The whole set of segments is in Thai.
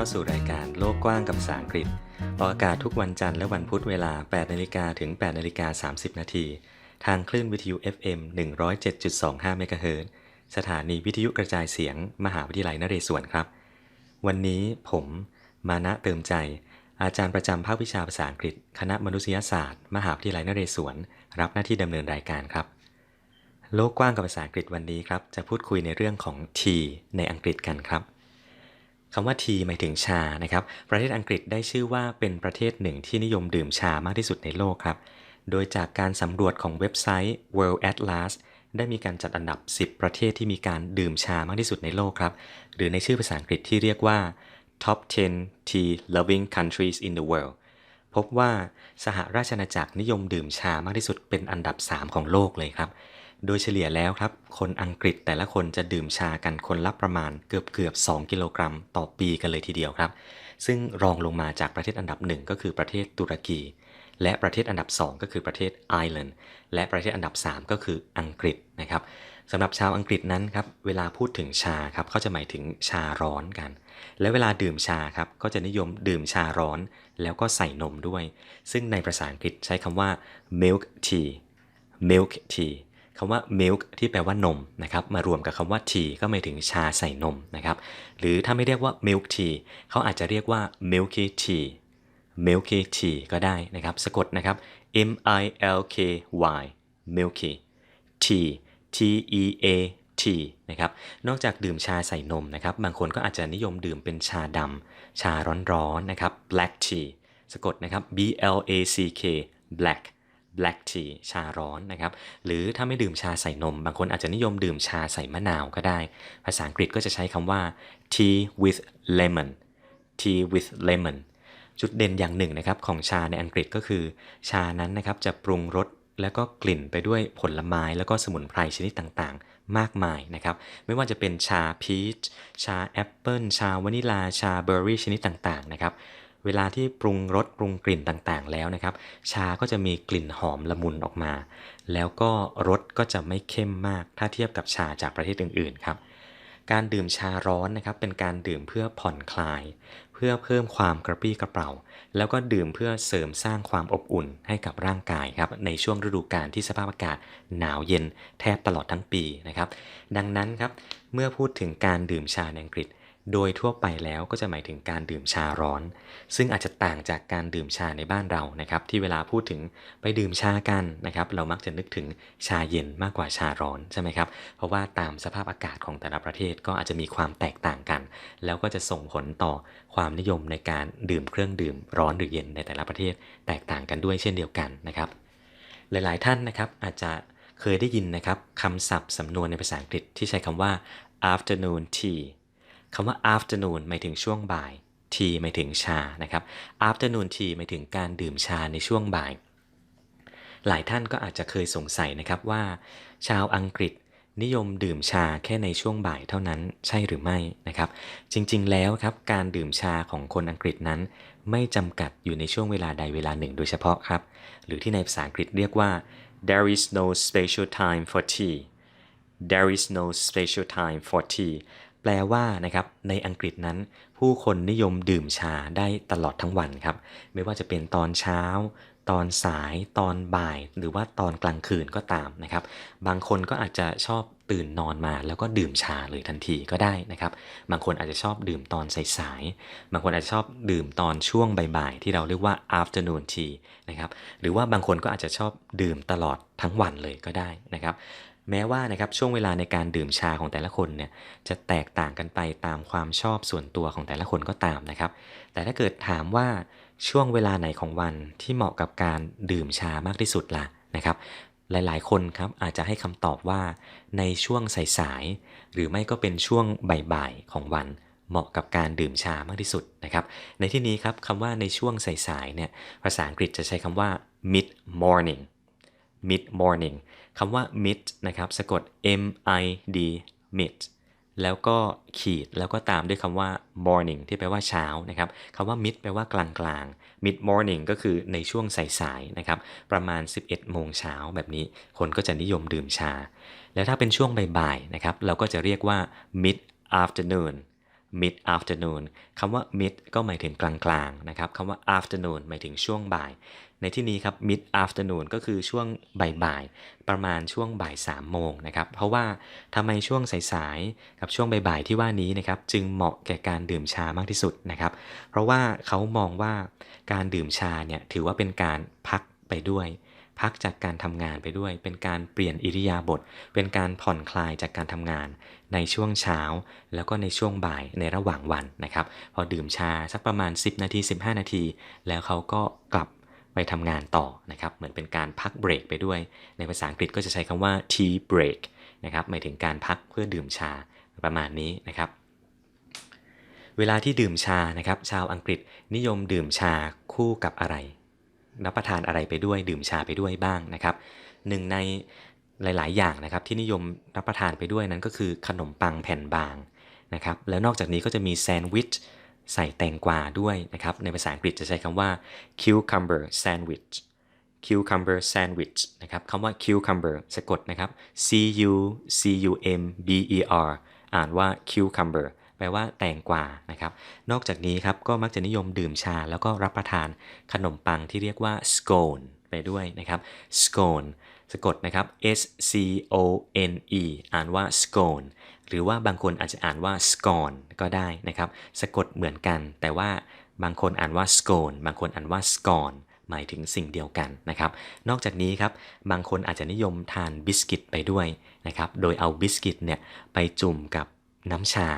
เข้าสู่รายการโลกกว้างกับภาษาอังกฤษออกอากาศทุกวันจันทร์และวันพุธเวลา 8นาฬิกาถึง8นาฬิกา30 นาที ทางคลื่นวิทยุ FM 107.25เมกะเฮิรตซ์สถานีวิทยุกระจายเสียง มหาวิทยาลัยนเรศวรครับ วันนี้ผม มานะเติมใจ อาจารย์ประจำภาควิชาภาษาอังกฤษ คณะมนุษยศาสตร์ มหาวิทยาลัยนเรศวรรับหน้าที่ดำเนินรายการครับ โลกกว้างกับภาษาอังกฤษวันนี้ครับ จะพูดคุยในเรื่องของ tea ในอังกฤษกันครับ คำว่า tea หมายถึงชานะครับ ประเทศอังกฤษได้ชื่อว่าเป็นประเทศหนึ่งที่นิยมดื่มชามากที่สุดในโลกครับ โดยจากการสำรวจของเว็บไซต์ World Atlas ได้มีการจัดอันดับ 10 ประเทศที่มีการดื่มชามากที่สุดในโลกครับ หรือในชื่อภาษาอังกฤษที่เรียกว่า Top 10 Tea Loving Countries in the World พบว่าสหราชอาณาจักรนิยมดื่มชามากที่สุดเป็นอันดับ 3 ของโลกเลยครับ โดยเฉลี่ยแล้วครับ คนอังกฤษแต่ละคนจะดื่มชากันคนละประมาณเกือบเกือบ2กิโลกรัมต่อปีกันเลยทีเดียวครับ ซึ่งรองลงมาจากประเทศอันดับหนึ่งก็คือประเทศตุรกี และประเทศอันดับ 2 ก็คือประเทศไอร์แลนด์และประเทศอันดับ 3 ก็คืออังกฤษนะครับสำหรับชาวอังกฤษนั้นครับเวลาพูดถึงชาครับเขาจะหมายถึงชาร้อนกัน และเวลาดื่มชาครับก็จะนิยมดื่มชาร้อน แล้วก็ใส่นมด้วย ซึ่งในภาษาอังกฤษใช้คำว่า milk tea milk tea คำว่า milk ที่แปลว่านมนะครับมารวมกับคำว่า tea ก็หมายถึงชาใส่นมนะครับหรือถ้าไม่เรียกว่า milk tea เขาอาจจะเรียกว่า milky tea milky tea ก็ได้นะครับสะกดนะครับ m i l k y milky tea t e a t นะครับนอกจากดื่มชาใส่นมนะครับบางคนก็อาจจะนิยมดื่มเป็นชาดำชาร้อนๆนะครับ black tea สะกดนะครับ b l a c k black black tea ชาร้อนนะครับ หรือถ้าไม่ดื่มชาใส่นม บางคนอาจจะนิยมดื่มชาใส่มะนาวก็ได้ ภาษาอังกฤษก็จะใช้คำว่า tea with lemon tea with lemon จุดเด่นอย่างหนึ่งนะครับของชาในอังกฤษก็คือ ชานั้นนะครับจะปรุงรสแล้วก็กลิ่นไปด้วยผลไม้แล้วก็สมุนไพรชนิดต่างๆ มากมายนะครับ ไม่ว่าจะเป็นชาพีชชาแอปเปิลชาวานิลาชาเบอร์รี่ชนิดต่างๆนะครับ เวลาที่ปรุงรสปรุงกลิ่นต่างๆ แล้วนะครับ ชาก็จะมีกลิ่นหอมละมุนออกมา แล้วก็รสก็จะไม่เข้มมากถ้าเทียบกับชาจากประเทศอื่นๆครับการดื่มชาร้อนนะครับเป็นการดื่มเพื่อผ่อนคลาย เพื่อเพิ่มความกระปรี้กระเป๋า แล้วก็ดื่มเพื่อเสริมสร้างความอบอุ่นให้กับร่างกายครับในช่วงฤดูกาลที่สภาพอากาศหนาวเย็นแทบตลอดทั้งปีนะครับดังนั้นครับเมื่อพูดถึงการดื่มชาในอังกฤษ โดยทั่วไปแล้วก็จะหมายถึงการดื่มชาร้อน ซึ่งอาจจะต่างจากการดื่มชาในบ้านเรานะครับที่เวลาพูดถึงไปดื่มชากันนะครับเรามักจะนึกถึงชาเย็นมากกว่าชาร้อนใช่ไหมครับเพราะว่าตามสภาพอากาศของแต่ละประเทศก็อาจจะมีความแตกต่างกัน แล้วก็จะส่งผลต่อความนิยมในการดื่มเครื่องดื่มร้อนหรือเย็นในแต่ละประเทศ แตกต่างกันด้วยเช่นเดียวกันนะครับหลาย ๆ ท่านนะครับอาจจะเคยได้ยินนะครับคำศัพท์สำนวนในภาษาอังกฤษที่ใช้คำว่า afternoon tea คำว่า afternoon หมายถึงช่วงบ่าย tea หมายถึงชานะครับ afternoon tea หมายถึงการดื่มชาในช่วงบ่าย หลายท่านก็อาจจะเคยสงสัยนะครับว่า ชาวอังกฤษนิยมดื่มชาแค่ในช่วงบ่ายเท่านั้นใช่หรือไม่นะครับ จริงๆแล้วครับการดื่มชาของคนอังกฤษนั้น ไม่จำกัดอยู่ในช่วงเวลาใดเวลาหนึ่งโดยเฉพาะครับ หรือที่ในภาษาอังกฤษเรียกว่า there is no special time for tea there is no special time for tea แปลว่านะครับในอังกฤษนั้น ผู้คนนิยมดื่มชาได้ตลอดทั้งวันครับ ไม่ว่าจะเป็นตอนเช้า ตอนสาย ตอนบ่าย หรือว่าตอนกลางคืนก็ตามนะครับ บางคนก็อาจจะชอบตื่นนอนมาแล้วก็ดื่มชาเลยทันทีก็ได้นะครับ บางคนอาจจะชอบดื่มตอนสายๆ บางคนอาจจะชอบดื่มตอนช่วงบ่ายๆ ที่เราเรียกว่า afternoon tea นะครับ หรือว่าบางคนก็อาจจะชอบดื่มตลอดทั้งวันเลยก็ได้นะครับ แม้ว่านะครับช่วงเวลาในการดื่มชาของแต่ละคนเนี่ยจะแตกต่างกันไปตามความชอบส่วนตัวของแต่ละคนก็ตามนะครับ แต่ถ้าเกิดถามว่าช่วงเวลาไหนของวันที่เหมาะกับการดื่มชามากที่สุดล่ะนะครับ หลายๆ คนครับอาจจะให้คำตอบว่าในช่วงสายๆหรือไม่ก็เป็นช่วงบ่ายๆของวันเหมาะกับการดื่มชามากที่สุดนะครับ ในที่นี้ครับคำว่าในช่วงสายๆเนี่ยภาษาอังกฤษจะใช้คำว่า mid morning mid morning คำว่า mid นะครับสะกด m i d mid แล้วก็ขีดแล้วก็ตามด้วยคำว่า morning ที่แปลว่าเช้านะครับคำว่า mid แปลว่ากลางกลาง mid morning ก็คือในช่วงสายๆนะครับประมาณ 11 โมงเช้าแบบนี้คนก็จะนิยมดื่มชา แล้วถ้าเป็นช่วงบ่ายๆนะครับเราก็จะเรียกว่า mid afternoon mid afternoon คำว่า mid ก็หมายถึงกลางๆนะครับคำว่า afternoon หมายถึงช่วงบ่าย ในที่นี้ครับ mid afternoon ก็คือช่วงบ่ายๆ ประมาณช่วงบ่าย3โมงนะครับ เพราะว่าทำไมช่วงสายๆ กับช่วงบ่ายๆ ที่ว่านี้นะครับ จึงเหมาะแก่การดื่มชามากที่สุดนะครับ เพราะว่าเขามองว่าการดื่มชาเนี่ยถือว่าเป็นการพักไปด้วยพักจากการทำงานไปด้วย เป็นการเปลี่ยนอิริยาบถ เป็นการผ่อนคลายจากการทำงาน ในช่วงเช้า แล้วก็ในช่วงบ่ายในระหว่างวันนะครับ พอดื่มชาสักประมาณ 10 นาที 15 นาที แล้วเขาก็กลับไปทำงานต่อนะครับ เหมือนเป็นการพักเบรกไปด้วย ในภาษาอังกฤษก็จะใช้คำว่า tea break นะครับ หมายถึงการพักเพื่อดื่มชาประมาณนี้นะครับ เวลาที่ดื่มชานะครับ ชาวอังกฤษนิยมดื่มชาคู่กับอะไร รับประทานอะไรไปด้วยดื่มชาไปด้วยบ้างนะครับหนึ่งใน หลาย ๆ อย่างนะครับที่นิยมรับประทานไปด้วยนั้นก็คือขนมปังแผ่นบางนะครับแล้วนอกจากนี้ก็จะมีแซนด์วิชใส่แตงกวาด้วยนะครับในภาษาอังกฤษจะใช้คำว่า cucumber sandwich cucumber sandwich นะครับคำว่า cucumber สะกดนะครับ c u c u m b e r อ่านว่า cucumber แปลว่าแตงกวานะครับ นอกจากนี้ครับก็มักจะนิยมดื่มชาแล้วก็รับประทานขนมปังที่เรียกว่า scone ไปด้วยนะครับ scone สะกดนะครับ s c o n e อ่านว่า scone หรือว่าบางคนอาจจะอ่านว่า scone ก็ได้นะครับ สะกดเหมือนกัน แต่ว่าบางคนอ่านว่า scone บางคนอ่านว่า scone หมายถึงสิ่งเดียวกันนะครับ นอกจากนี้ครับ บางคนอาจจะนิยมทานบิสกิตไปด้วยนะครับ โดยเอาบิสกิตเนี่ยไปจุ่มกับน้ำชา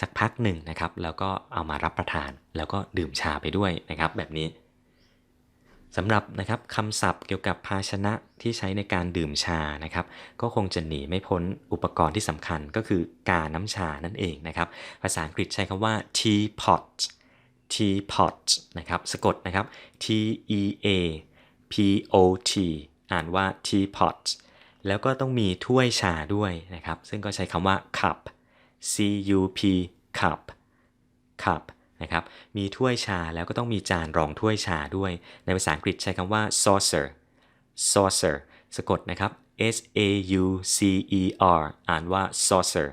สักพักหนึ่งนะครับ แล้วก็เอามารับประทาน แล้วก็ดื่มชาไปด้วยนะครับ แบบนี้ สำหรับนะครับคำศัพท์เกี่ยวกับภาชนะที่ใช้ในการดื่มชานะครับ ก็คงจะหนีไม่พ้นอุปกรณ์ที่สำคัญก็คือกาน้ำชานั่นเองนะครับ ภาษาอังกฤษใช้คำว่า teapot teapot นะครับสะกดนะครับ t e a p o t อ่านว่า teapot แล้วก็ต้องมีถ้วยชาด้วยนะครับ ซึ่งก็ใช้คำว่า cup c u p cup cup นะครับ มีถ้วยชาแล้วก็ต้องมีจานรองถ้วยชาด้วย ในภาษาอังกฤษใช้คำว่า saucer saucer สะกดนะครับ s a u c e r อ่านว่า saucer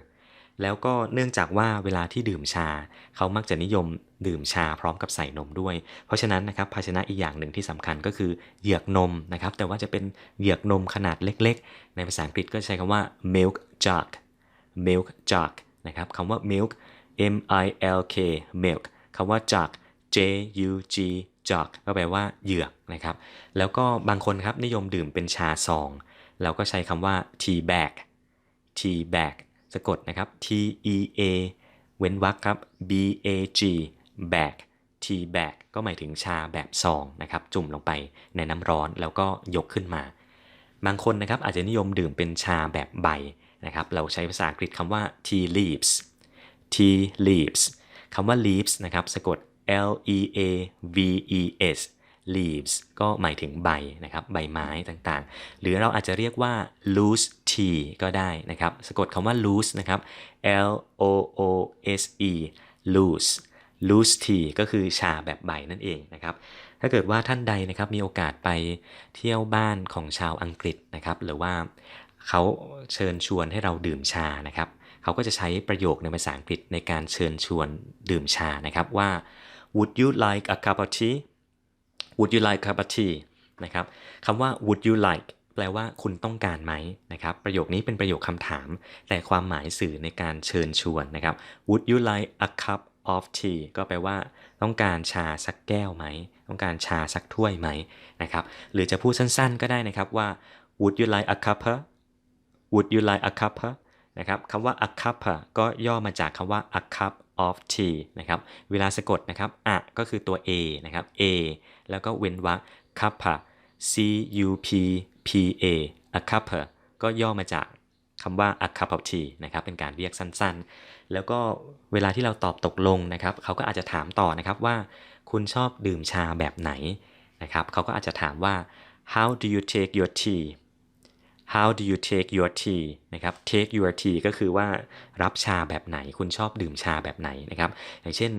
แล้วก็เนื่องจากว่าเวลาที่ดื่มชา เขามักจะนิยมดื่มชาพร้อมกับใส่นมด้วย เพราะฉะนั้นนะครับภาชนะอีกอย่างหนึ่งที่สำคัญก็คือเหยือกนมนะครับ แต่ว่าจะเป็นเหยือกนมขนาดเล็กๆ ในภาษาอังกฤษก็ใช้คำว่า milk jug milk jug นะครับคำว่า milk m i l k milk คำว่า jug j u g jug ก็แปลว่าเหยือกนะครับ แล้วก็บางคนครับนิยมดื่มเป็นชาซอง เราก็ใช้คำว่า tea bag tea bag สะกดนะครับ T E A เว้นวรรคครับ B A G bag tea bag ก็หมายถึงชาแบบซองนะครับ จุ่มลงไปในน้ำร้อนแล้วก็ยกขึ้นมา บางคนนะครับอาจจะนิยมดื่มเป็นชาแบบใบนะครับ เราใช้ภาษาอังกฤษคำว่า tea leaves tea leaves คำว่า leaves นะครับสะกด L E A V E S leaves ก็หมายถึงใบนะครับใบไม้ต่างๆ หรือเราอาจจะเรียกว่า loose tea ก็ได้นะครับสะกดคำว่า loose นะครับ L O O S E loose loose tea ก็คือชาแบบใบนั่นเองนะครับถ้าเกิดว่าท่านใดนะครับมีโอกาสไปเที่ยวบ้านของชาวอังกฤษนะครับหรือว่าเขาเชิญชวนให้เราดื่มชานะครับ เขาก็จะใช้ประโยคในภาษาอังกฤษในการเชิญชวนดื่มชานะครับว่า would you like a cup of tea would you like a cup of tea นะครับคำว่า would you like แปลว่าคุณต้องการไหมนะครับ ประโยคนี้เป็นประโยคคำถาม แต่ความหมายสื่อในการเชิญชวนนะครับ would you like a cup of tea ก็แปลว่า ต้องการชาสักแก้วไหม ต้องการชาสักถ้วยไหมนะครับ หรือจะพูดสั้นๆก็ได้นะครับว่า would you like a cup would you like a cup นะครับคำว่า a cup ก็ย่อมาจากคำว่า a cup of tea นะครับ เวลาสะกดนะครับ a ก็คือตัว a นะครับ a แล้วก็เว้นวรรค cup c u p p a a cup ก็ย่อมาจากคำว่า a cup of tea นะครับ เป็นการเรียกสั้นๆ แล้วก็เวลาที่เราตอบตกลงนะครับ เขาก็อาจจะถามต่อนะครับว่า คุณชอบดื่มชาแบบไหนนะครับ เขาก็อาจจะถามว่า how do you take your tea how do you take your tea นะครับ take your tea ก็คือว่ารับชาแบบไหน คุณชอบดื่มชาแบบไหนนะครับ อย่างเช่น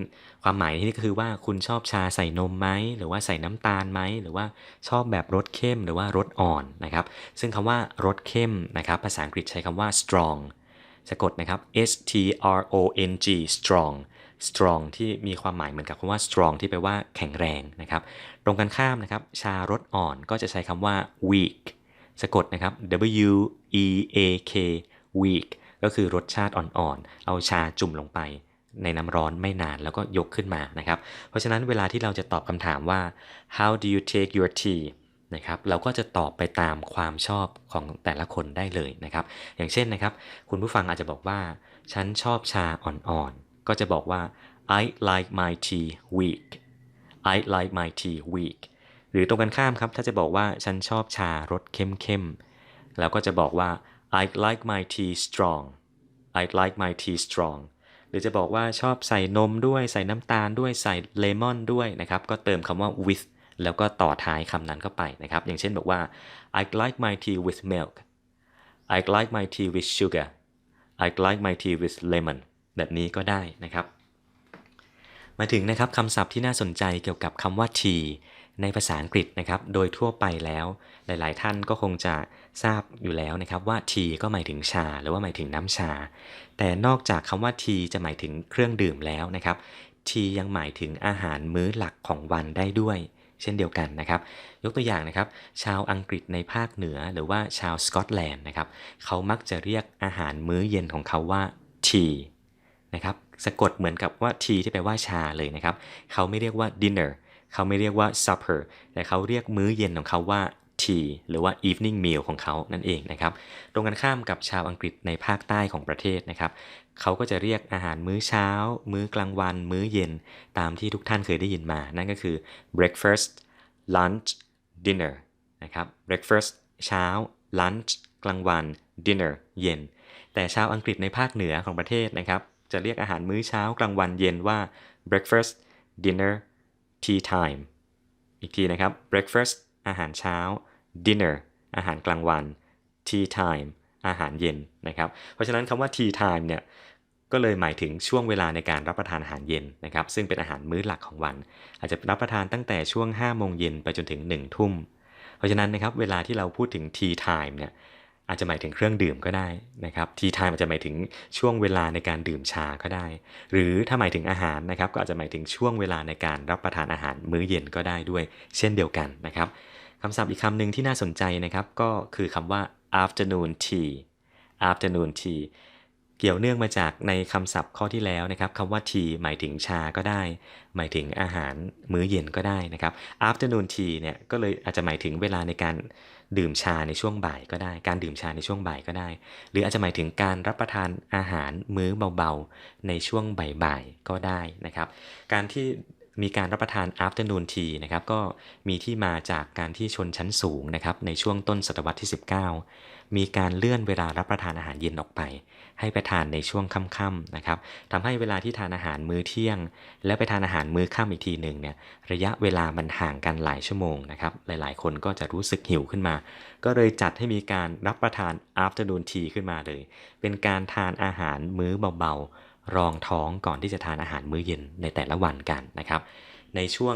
ความหมายที่นี่ก็คือว่าคุณชอบชาใส่นมไหม หรือว่าใส่น้ำตาลไหม หรือว่าชอบแบบรสเข้มหรือว่ารสอ่อนนะครับ ซึ่งคำว่ารสเข้มนะครับ ภาษาอังกฤษใช้คำว่า strong สะกดนะครับ S T R O N G strong strong ที่มีความหมายเหมือนกับคำว่า strong ที่แปลว่าแข็งแรงนะครับ ตรงกันข้ามนะครับ ชารสอ่อนก็จะใช้คำว่า weak สะกดนะครับ W E A K weak ก็คือรสชาติอ่อนๆ เอาชาจุ่มลงไป ในน้ำร้อนไม่นานแล้วก็ยกขึ้นมานะครับ เพราะฉะนั้นเวลาที่เราจะตอบคำถามว่า how do you take your tea นะครับเราก็จะตอบไปตามความชอบของแต่ละคนได้เลยนะครับ อย่างเช่นนะครับ คุณผู้ฟังอาจจะบอกว่า ฉันชอบชาอ่อนๆ ก็จะบอกว่า I like my tea weak I like my tea weak รือตรงกันข้ามครับ ถ้าจะบอกว่าฉันชอบชารสเข้มๆแล้วก็จะบอกว่า I like my tea strong I like my tea strong หรือจะบอกว่าชอบใส่นมด้วยใส่น้ำตาลด้วยใส่เลมอนด้วยนะครับ ก็เติมคำว่า with แล้วก็ต่อท้ายคำนั้นเข้าไปนะครับ อย่างเช่นบอกว่า I like my tea with milk I like my tea with sugar I like my tea with lemon แบบนี้ก็ได้นะครับ มาถึงนะครับคำศัพท์ที่น่าสนใจเกี่ยวกับคำว่า tea ในภาษาอังกฤษนะครับ โดยทั่วไปแล้ว หลาย ๆ ท่านก็คงจะทราบอยู่แล้วนะครับว่า tea ก็หมายถึงชา หรือว่าหมายถึงน้ำชา แต่นอกจากคำว่า tea จะหมายถึงเครื่องดื่มแล้วนะครับ tea ยังหมายถึงอาหารมื้อหลักของวันได้ด้วย เช่นเดียวกันนะครับ ยกตัวอย่างนะครับ ชาวอังกฤษในภาคเหนือหรือว่าชาวสกอตแลนด์นะครับเขามักจะเรียกอาหารมื้อเย็นของเขาว่า tea นะครับสะกดเหมือนกับว่า tea ที่แปลว่าชาเลยนะครับ เขาไม่เรียกว่า dinner เขาไม่เรียกว่า supper แต่เขาเรียกมื้อเย็นของเขาว่า tea หรือว่า evening meal ของเขานั่นเองนะครับ ตรงกันข้ามกับชาวอังกฤษในภาคใต้ของประเทศนะครับ เขาก็จะเรียกอาหารมื้อเช้า มื้อกลางวัน มื้อเย็น ตามที่ทุกท่านเคยได้ยินมา นั่นก็คือ breakfast lunch dinner นะครับ breakfast เช้า lunch กลางวัน dinner เย็น แต่ชาวอังกฤษในภาคเหนือของประเทศนะครับ จะเรียกอาหารมื้อเช้ากลางวันเย็นว่า breakfast dinner tea time อีกทีนะครับ breakfast อาหารเช้า dinner อาหารกลางวัน tea time อาหารเย็นนะครับ เพราะฉะนั้นคำว่า tea time เนี่ยก็เลยหมายถึงช่วงเวลาในการรับประทานอาหารเย็นนะครับ ซึ่งเป็นอาหารมื้อหลักของวัน อาจจะรับประทานตั้งแต่ช่วง5โมงเย็นไปจนถึง 1 ทุ่ม เพราะฉะนั้นนะครับเวลาที่เราพูดถึง tea time เนี่ย อาจจะหมายถึงเครื่องดื่มก็ได้นะครับ tea time อาจจะหมายถึงช่วงเวลาในการดื่มชาก็ได้ หรือถ้าหมายถึงอาหารนะครับก็อาจจะหมายถึงช่วงเวลาในการรับประทานอาหารมื้อเย็นก็ได้ด้วย เช่นเดียวกันนะครับคำศัพท์อีกคำหนึ่งที่น่าสนใจนะครับก็คือคำว่า afternoon tea afternoon tea เกี่ยวเนื่องมาจากในคำศัพท์ข้อที่แล้วนะครับคำว่า tea หมายถึงชาก็ได้ หมายถึงอาหารมื้อเย็นก็ได้นะครับ afternoon tea เนี่ยก็เลยอาจจะหมายถึงเวลาในการดื่มชาในช่วงบ่ายก็ได้ การดื่มชาในช่วงบ่ายก็ได้ หรืออาจจะหมายถึงการรับประทานอาหารมื้อเบาๆ ในช่วงบ่ายๆก็ได้นะครับ การที่ มีการรับประทาน afternoon tea นะครับก็มีที่มาจากการที่ชนชั้นสูงนะครับในช่วงต้นศตวรรษที่ 19 มีการเลื่อนเวลารับประทานอาหารเย็นออกไป ให้ไปทานในช่วงค่ำๆนะครับทำให้เวลาที่ทานอาหารมื้อเที่ยง แล้วไปทานอาหารมื้อค่ำอีกทีหนึ่งเนี่ยระยะเวลามันห่างกันหลายชั่วโมงนะครับหลายๆ คนก็จะรู้สึกหิวขึ้นมา ก็เลยจัดให้มีการรับประทาน afternoon tea ขึ้นมาเลย เป็นการทานอาหารมื้อเบาๆ รองท้องก่อนที่จะทานอาหารมื้อเย็นในแต่ละวันกันนะครับ ในช่วง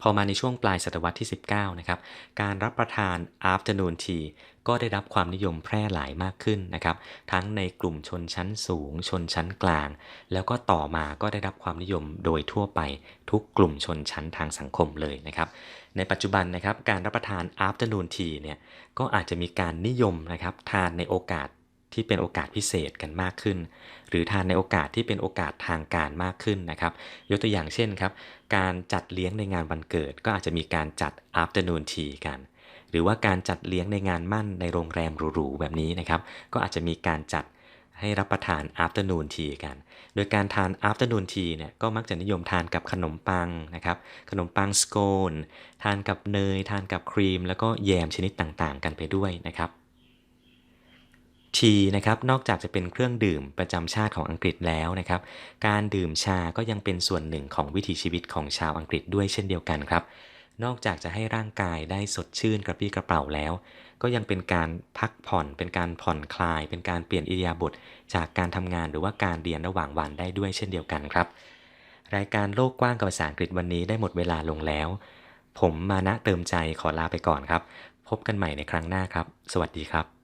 พอมาในช่วงปลายศตวรรษที่ 19 นะครับ การรับประทาน afternoon tea ก็ได้รับความนิยมแพร่หลายมากขึ้นนะครับ ทั้งในกลุ่มชนชั้นสูง ชนชั้นกลาง แล้วก็ต่อมาก็ได้รับความนิยมโดยทั่วไปทุกกลุ่มชนชั้นทางสังคมเลยนะครับ ในปัจจุบันนะครับ การรับประทาน afternoon tea เนี่ย ก็อาจจะมีการนิยมนะครับ ทานในโอกาส ที่เป็นโอกาสพิเศษกันมากขึ้น หรือทานในโอกาสที่เป็นโอกาสทางการมากขึ้นนะครับยกตัวอย่างเช่นครับ การจัดเลี้ยงในงานวันเกิด ก็อาจจะมีการจัด afternoon tea กัน หรือว่าการจัดเลี้ยงในงานมั่นในโรงแรมหรูๆแบบนี้นะครับก็อาจจะมีการจัดให้รับประทาน afternoon tea กัน โดยการทาน afternoon tea เนี่ยก็มักจะนิยมทานกับขนมปังนะครับ ขนมปังสโคน ทานกับเนย ทานกับครีม แล้วก็แยมชนิดต่างๆ กันไปด้วยนะครับ ทีนะครับนอกจากจะเป็นเครื่องดื่มประจำชาติของอังกฤษแล้วนะครับ การดื่มชาก็ยังเป็นส่วนหนึ่งของวิถีชีวิตของชาวอังกฤษด้วยเช่นเดียวกันครับ นอกจากจะให้ร่างกายได้สดชื่นกระปรี้กระเป๋าแล้ว ก็ยังเป็นการพักผ่อน เป็นการผ่อนคลาย เป็นการเปลี่ยนอิริยาบถจากการทำงานหรือว่าการเรียนระหว่างวันได้ด้วยเช่นเดียวกันครับ รายการโลกกว้างกับภาษาอังกฤษวันนี้ได้หมดเวลาลงแล้ว ผมมานะเติมใจขอลาไปก่อนครับ พบกันใหม่ในครั้งหน้าครับ สวัสดีครับ